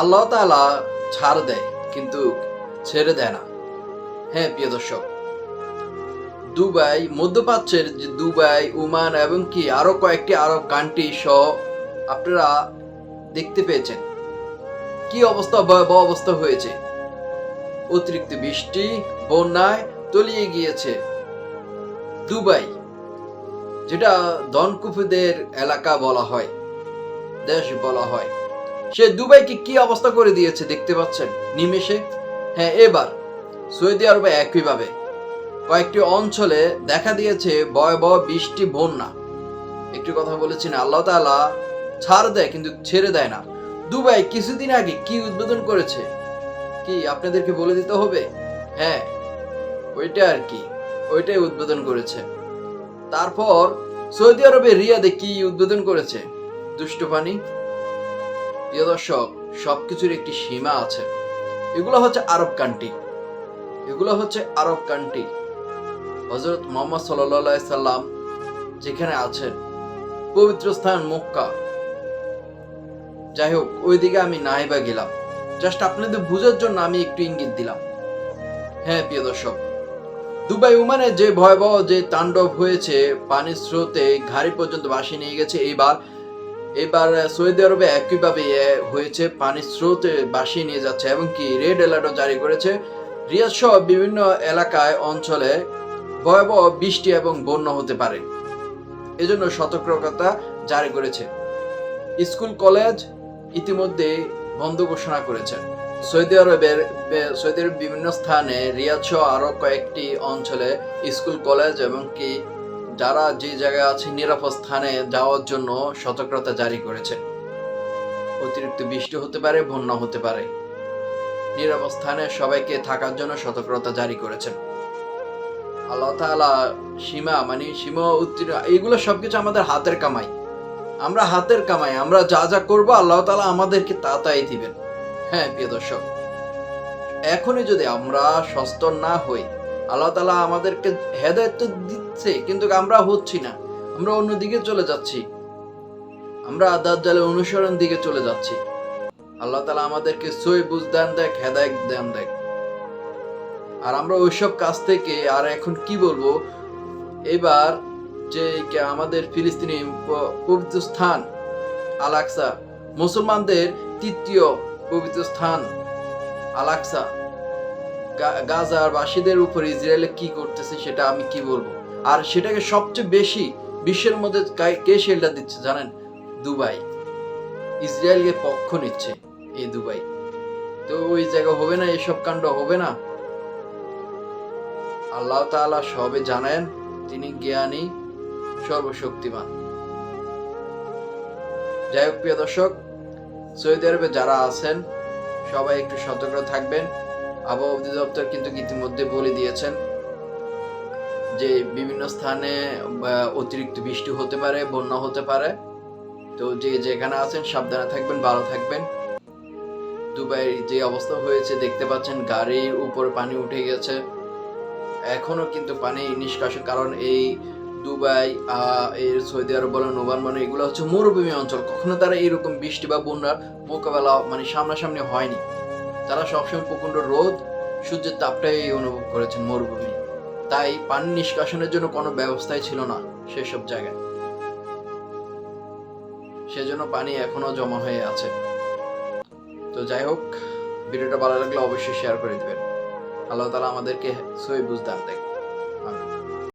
আল্লাহ তাআলা ছাড় দেয়, কিন্তু ছেড়ে দেয় না। হ্যাঁ প্রিয় দর্শক, দুবাই, মধ্যপ্রাচ্যের যে দুবাই, ওমান এবং কি আরও কয়েকটি আরব কান্ট্রি সহ আপনারা দেখতে পেয়েছেন। কি অবস্থা, ভয়াবহ অবস্থা হয়েছে? অতিরিক্ত বৃষ্টি, বন্যায় তলিয়ে গিয়েছে দুবাই, যেটা ধনকুফিদের এলাকা বলা হয়, দেশ বলা হয়। সে দুবাইকে কি অবস্থা করে দিয়েছে দেখতে পাচ্ছেন? নিমেষে। হ্যাঁ এবার। সৌদি আরবে একইভাবে। কয়েকটি অঞ্চলে দেখা দিয়েছে ভয়াবহ বৃষ্টি, বন্যা। একটি কথা বলেছেন আল্লাহ তাআলা ছাড় দেয় কিন্তু ছেড়ে দেয় না। দুবাই কিছুদিন আগে কি উদ্বোধন করেছে? কি আপনাদেরকে বলে দিতে হবে? হ্যাঁ ওইটা আর কি, ওইটাই উদ্বোধন করেছে। তারপর সৌদি আরবে রিয়াদে কি উদ্বোধন করেছে? দুষ্টু পানি প্রিয় দর্শক, সবকিছুর একটি সীমা আছে। এগুলো হচ্ছে আরব কান্ট্রি এগুলো হচ্ছে আরব কান্ট্রি হজরত মোহাম্মদ সাল্লাহ সাল্লাম যেখানে আছেন, পবিত্র স্থান মক্কা। যাই হোক ওইদিকে আমি নাই বা গেলাম। জাস্ট আপনাদের বোঝার জন্য আমি একটু ইঙ্গিত দিলাম। হ্যাঁ প্রিয় দর্শক, দুবাই উমানে যে ভয়াবহ যে তাণ্ডব হয়েছে, পানির স্রোতে ঘাড়ি পর্যন্ত ভাসিয়ে নিয়ে গেছে, এইবার এবার সৌদি আরবে একইভাবে হয়েছে পানির স্রোতে বাসিয়ে নিয়ে যাচ্ছে। এবং কি রেড অ্যালার্টও জারি করেছে। রিয়াদ সহ বিভিন্ন এলাকায়, অঞ্চলে ভয়াবহ বৃষ্টি এবং বন্যা হতে পারে। এজন্য সতর্কতা জারি করেছে। স্কুল, কলেজ ইতিমধ্যে বন্ধ ঘোষণা করেছে। সৌদি আরবের সৌদি আরবের বিভিন্ন স্থানে রিয়াদ সহ আরও কয়েকটি অঞ্চলে স্কুল, কলেজ এবং কি যারা যে জায়গায় আছে নিরাপদ স্থানে যাওয়ার জন্য সতর্কতা জারি করেছে। অতিরিক্ত বৃষ্টি হতে পারে, বন্যা হতে পারে। নিরাপদ স্থানে সবাইকে থাকার জন্য সতর্কতা জারি করেছেন আল্লাহ তাআলা সীমা মানে সীমা উত্তীর্ণ, এইগুলো সবকিছু আমাদের হাতের কামাই। আমরা হাতের কামাই, আমরা যা যা করব আল্লাহ তাআলা আমাদেরকে তা তাই দিবেন। হ্যাঁ প্রিয় দর্শক, এখনই যদি আমরা সস্তর না হই আল্লাহ তালা আমাদেরকে হেদায়ত তো দিচ্ছে, কিন্তু আমরা হচ্ছি না। আমরা অন্যদিকে চলে যাচ্ছি। আমরা দাজ্জালের অনুসরণ দিকে চলে যাচ্ছি। আল্লাহ তালা আমাদেরকে সই বুঝ দেন দেখ, হেদায়ত দেন দেখ। আর আমরা ওইসব কাজ থেকে, আর এখন কি বলব? এবার যে আমাদের ফিলিস্তিনি পবিত্র স্থান আলাক্সা মুসলমানদের তৃতীয় পবিত্র স্থান আলাক্সা গা- গাজার বাসীদের উপর ইসরায়েলে কি করতেছে সেটা আমি কি বলব? আর সেটাকে সবচেয়ে বেশি বিশ্বের মধ্যে কে শেল্টার দিচ্ছে জানেন? দুবাই। ইসরায়েলকে পক্ষ নিচ্ছে এই দুবাই। তো ওই জায়গা হবে না, এসব কাণ্ড হবে না। আল্লাহ তাআলা সবে জানেন, তিনি জ্ঞানী, সর্বশক্তিমান। যাই হোক প্রিয় দর্শক, সৌদি আরবে যারা আছেন, সবাই একটু সতর্ক থাকবেন। আবহাওয়া অধিদপ্তর কিন্তু ইতিমধ্যে বলে দিয়েছেন যে বিভিন্ন স্থানে অতিরিক্ত বৃষ্টি হতে পারে, বন্যা হতে পারে। তো যে যেখানে আছেন সাবধানে থাকবেন, ভালো থাকবেন। দুবাই যে অবস্থা হয়েছে, দেখতে পাচ্ছেন গাড়ির উপর পানি উঠে গেছে। এখনও কিন্তু পানি নিষ্কাশন, কারণ এই দুবাই এর সৌদি আরব বলেন, ওমান মানে এগুলো হচ্ছে মরুভূমি অঞ্চল। কখনো তারা এরকম বৃষ্টি বা বন্যার মোকাবেলা মানে সামনাসামনি হয়নি। তারা সবসময় প্রচণ্ড রোদ, সূর্যের তাপটাই অনুভব করেছেন মরুভূমি। তাই পানি নিষ্কাশনের জন্য কোনো ব্যবস্থাই ছিল না সেসব জায়গায়। সেজন্য পানি এখনও জমা হয়ে আছে। তো যাই হোক, ভিডিওটা ভালো লাগলে অবশ্যই শেয়ার করে দেবেন। আল্লাহ তালা আমাদেরকে সই বুঝদান দেখ আমিন।